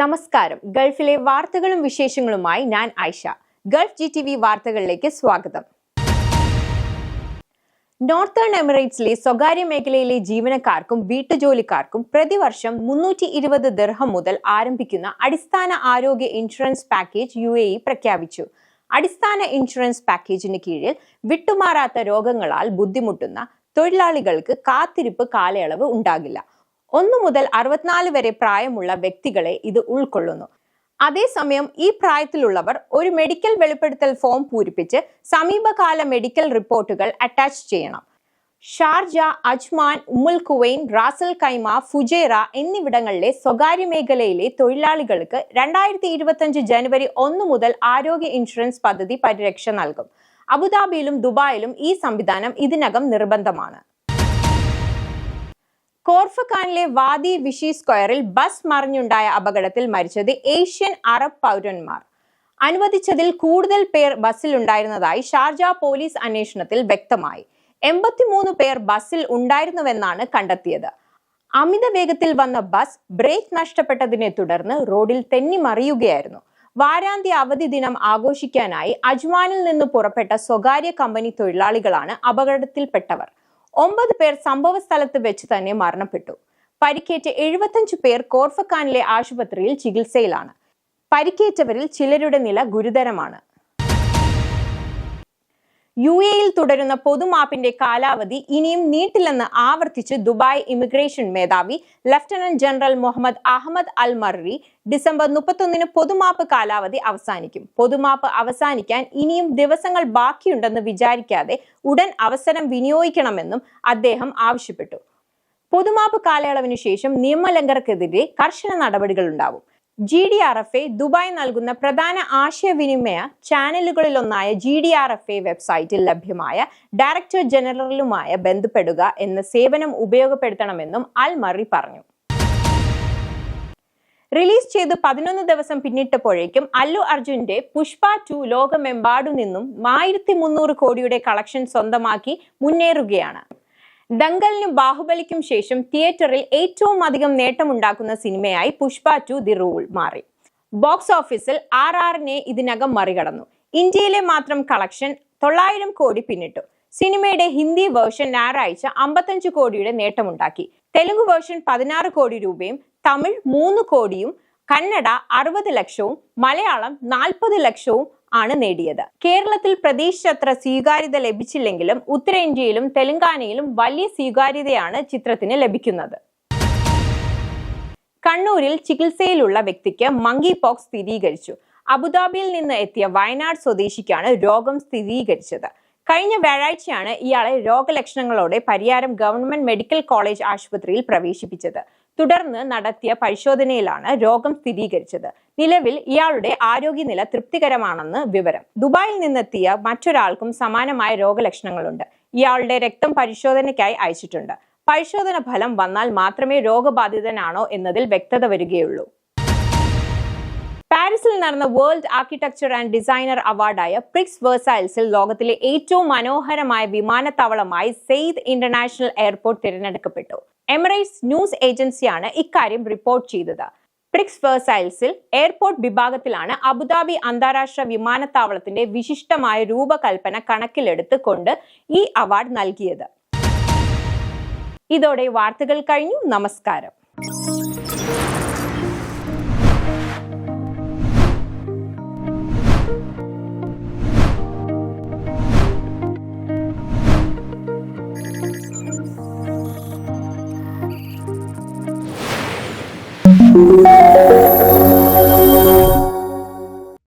നമസ്കാരം. ഗൾഫിലെ വാർത്തകളും വിശേഷങ്ങളുമായി ഞാൻ Aisha Gulf G T V വാർത്തകളിലേക്ക് സ്വാഗതം. നോർത്തേൺ എമിറേറ്റ്സിലെ സ്വകാര്യ മേഖലയിലെ ജീവനക്കാർക്കും വീട്ടുജോലിക്കാർക്കും പ്രതിവർഷം മുന്നൂറ്റി ഇരുപത് ദർഹം മുതൽ ആരംഭിക്കുന്ന അടിസ്ഥാന ആരോഗ്യ insurance package U A E പ്രഖ്യാപിച്ചു. അടിസ്ഥാന ഇൻഷുറൻസ് പാക്കേജിന് കീഴിൽ വിട്ടുമാറാത്ത രോഗങ്ങളാൽ ബുദ്ധിമുട്ടുന്ന തൊഴിലാളികൾക്ക് കാത്തിരിപ്പ് കാലയളവ് ഉണ്ടാകില്ല. ഒന്നു മുതൽ അറുപത്തിനാല് വരെ പ്രായമുള്ള വ്യക്തികളെ ഇത് ഉൾക്കൊള്ളുന്നു. അതേസമയം ഈ പ്രായത്തിലുള്ളവർ ഒരു മെഡിക്കൽ വെളിപ്പെടുത്തൽ ഫോം പൂരിപ്പിച്ച് സമീപകാല മെഡിക്കൽ റിപ്പോർട്ടുകൾ അറ്റാച്ച് ചെയ്യണം. ഷാർജ അജ്മാൻ ഉമ്മുൽ കുവൈൻ റാസൽ കൈമ ഫുജേറ എന്നിവിടങ്ങളിലെ സ്വകാര്യ മേഖലയിലെ തൊഴിലാളികൾക്ക് രണ്ടായിരത്തി ഇരുപത്തിയഞ്ച് ജനുവരി ഒന്ന് മുതൽ ആരോഗ്യ ഇൻഷുറൻസ് പദ്ധതി പരിരക്ഷ നൽകും. അബുദാബിയിലും ദുബായിലും ഈ സംവിധാനം ഇതിനകം നിർബന്ധമാണ്. കോർഫഖാനിലെ വാദി വിഷി സ്ക്വയറിൽ ബസ് മറിഞ്ഞുണ്ടായ അപകടത്തിൽ മരിച്ചത് ഏഷ്യൻ അറബ് പൗരന്മാർ. അനുവദിച്ചതിൽ കൂടുതൽ പേർ ബസ്സിൽ ബസ്സിലുണ്ടായിരുന്നതായി ഷാർജ പോലീസ് അന്വേഷണത്തിൽ വ്യക്തമായി. എൺപത്തിമൂന്ന് പേർ ബസ്സിൽ ഉണ്ടായിരുന്നുവെന്നാണ് കണ്ടെത്തിയത്. അമിത വേഗത്തിൽ വന്ന ബസ് ബ്രേക്ക് നഷ്ടപ്പെട്ടതിനെ തുടർന്ന് റോഡിൽ തെന്നി മറിയുകയായിരുന്നു വാരാന്ത്യ അവധി ദിനം ആഘോഷിക്കാനായി അജ്മാനിൽ നിന്ന് പുറപ്പെട്ട സ്വകാര്യ കമ്പനി തൊഴിലാളികളാണ് അപകടത്തിൽപ്പെട്ടവർ. ഒമ്പത് പേർ സംഭവ സ്ഥലത്ത് വെച്ച് തന്നെ മരണപ്പെട്ടു. പരിക്കേറ്റ എഴുപത്തഞ്ചു പേർ കോർഫക്കാനിലെ ആശുപത്രിയിൽ ചികിത്സയിലാണ്. പരിക്കേറ്റവരിൽ ചിലരുടെ നില ഗുരുതരമാണ്. യു എയിൽ തുടരുന്ന പൊതുമാപ്പിന്റെ കാലാവധി ഇനിയും നീട്ടില്ലെന്ന് ആവർത്തിച്ച് ദുബായ് ഇമിഗ്രേഷൻ മേധാവി lieutenant general Mohammed Ahmed Al Marri December മുപ്പത്തൊന്നിന് പൊതുമാപ്പ് കാലാവധി അവസാനിക്കും. പൊതുമാപ്പ് അവസാനിക്കാൻ ഇനിയും ദിവസങ്ങൾ ബാക്കിയുണ്ടെന്ന് വിചാരിക്കാതെ ഉടൻ അവസരം വിനിയോഗിക്കണമെന്നും അദ്ദേഹം ആവശ്യപ്പെട്ടു. പൊതുമാപ്പ് കാലയളവിനു ശേഷം നിയമലംഘകർക്കെതിരെ കർശന നടപടികൾ ഉണ്ടാവും G D R F A Dubai നൽകുന്ന പ്രധാന ആശയവിനിമയ ചാനലുകളിലൊന്നായ G D R F A വെബ്സൈറ്റിൽ ലഭ്യമായ ഡയറക്ടർ ജനറലുമായ ബന്ധപ്പെടുക എന്ന സേവനം ഉപയോഗപ്പെടുത്തണമെന്നും അൽ മറി പറഞ്ഞു. റിലീസ് ചെയ്ത് പതിനൊന്ന് ദിവസം പിന്നിട്ടപ്പോഴേക്കും അല്ലു അർജുന്റെ പുഷ്പ ടു ലോകമെമ്പാടു നിന്നും ആയിരത്തി മുന്നൂറ് കോടിയുടെ കളക്ഷൻ സ്വന്തമാക്കി മുന്നേറുകയാണ്. ദങ്കലിനും ബാഹുബലിക്കും ശേഷം തിയേറ്ററിൽ ഏറ്റവും അധികം നേട്ടമുണ്ടാക്കുന്ന സിനിമയായി പുഷ്പ ടു ദി റൂൾ മാറി. ബോക്സ് ഓഫീസിൽ ആർ ആറിനെ ഇതിനകം മറികടന്നു. ഇന്ത്യയിലെ മാത്രം കളക്ഷൻ തൊള്ളായിരം കോടി പിന്നിട്ടു. സിനിമയുടെ ഹിന്ദി വേർഷൻ ഞായറാഴ്ച അമ്പത്തഞ്ച് കോടിയുടെ നേട്ടമുണ്ടാക്കി. തെലുങ്ക് വേർഷൻ പതിനാറ് കോടി രൂപയും തമിഴ് മൂന്ന് കോടിയും കന്നഡ അറുപത് ലക്ഷവും മലയാളം നാൽപ്പത് ലക്ഷവും ആണ് നേടിയത്. കേരളത്തിൽ പ്രതീക്ഷിച്ചത്ര സ്വീകാര്യത ലഭിച്ചില്ലെങ്കിലും ഉത്തരേന്ത്യയിലും തെലങ്കാനയിലും വലിയ സ്വീകാര്യതയാണ് ചിത്രത്തിന് ലഭിക്കുന്നത്. കണ്ണൂരിൽ ചികിത്സയിലുള്ള വ്യക്തിക്ക് മങ്കി പോക്സ് സ്ഥിരീകരിച്ചു. അബുദാബിയിൽ നിന്ന് എത്തിയ വയനാട് സ്വദേശിക്കാണ് രോഗം സ്ഥിരീകരിച്ചത്. കഴിഞ്ഞ വ്യാഴാഴ്ചയാണ് ഇയാളെ രോഗലക്ഷണങ്ങളോടെ പരിയാരം ഗവൺമെന്റ് മെഡിക്കൽ കോളേജ് ആശുപത്രിയിൽ പ്രവേശിപ്പിച്ചത്. തുടർന്ന് നടത്തിയ പരിശോധനയിലാണ് രോഗം സ്ഥിരീകരിച്ചത്. നിലവിൽ ഇയാളുടെ ആരോഗ്യനില തൃപ്തികരമാണെന്ന് വിവരം. ദുബായിൽ നിന്നെത്തിയ മറ്റൊരാൾക്കും സമാനമായ രോഗലക്ഷണങ്ങളുണ്ട്. ഇയാളുടെ രക്തം പരിശോധനയ്ക്കായി അയച്ചിട്ടുണ്ട്. പരിശോധന ഫലം വന്നാൽ മാത്രമേ രോഗബാധിതനാണോ എന്നതിൽ വ്യക്തത വരികയുള്ളൂ. പാരീസിൽ നടന്ന വേൾഡ് ആർക്കിടെക്ചർ ആൻഡ് ഡിസൈനർ അവാർഡായ പ്രിക്സ് വേഴ്സൈൽസിൽ ലോകത്തിലെ ഏറ്റവും മനോഹരമായ വിമാനത്താവളമായി സെയ്ദ് ഇന്റർനാഷണൽ എയർപോർട്ട് തിരഞ്ഞെടുക്കപ്പെട്ടു. എമിറേറ്റ്സ് ന്യൂസ് ഏജൻസിയാണ് ഇക്കാര്യം റിപ്പോർട്ട് ചെയ്തത്. പ്രിക്സ് വേഴ്സൈൽസിൽ എയർപോർട്ട് വിഭാഗത്തിലാണ് അബുദാബി അന്താരാഷ്ട്ര വിമാനത്താവളത്തിന്റെ വിശിഷ്ടമായ രൂപകൽപ്പന കണക്കിലെടുത്തുകൊണ്ട് ഈ അവാർഡ് നൽകിയത്. ഇതോടെ വാർത്തകൾ കഴിഞ്ഞു. നമസ്കാരം.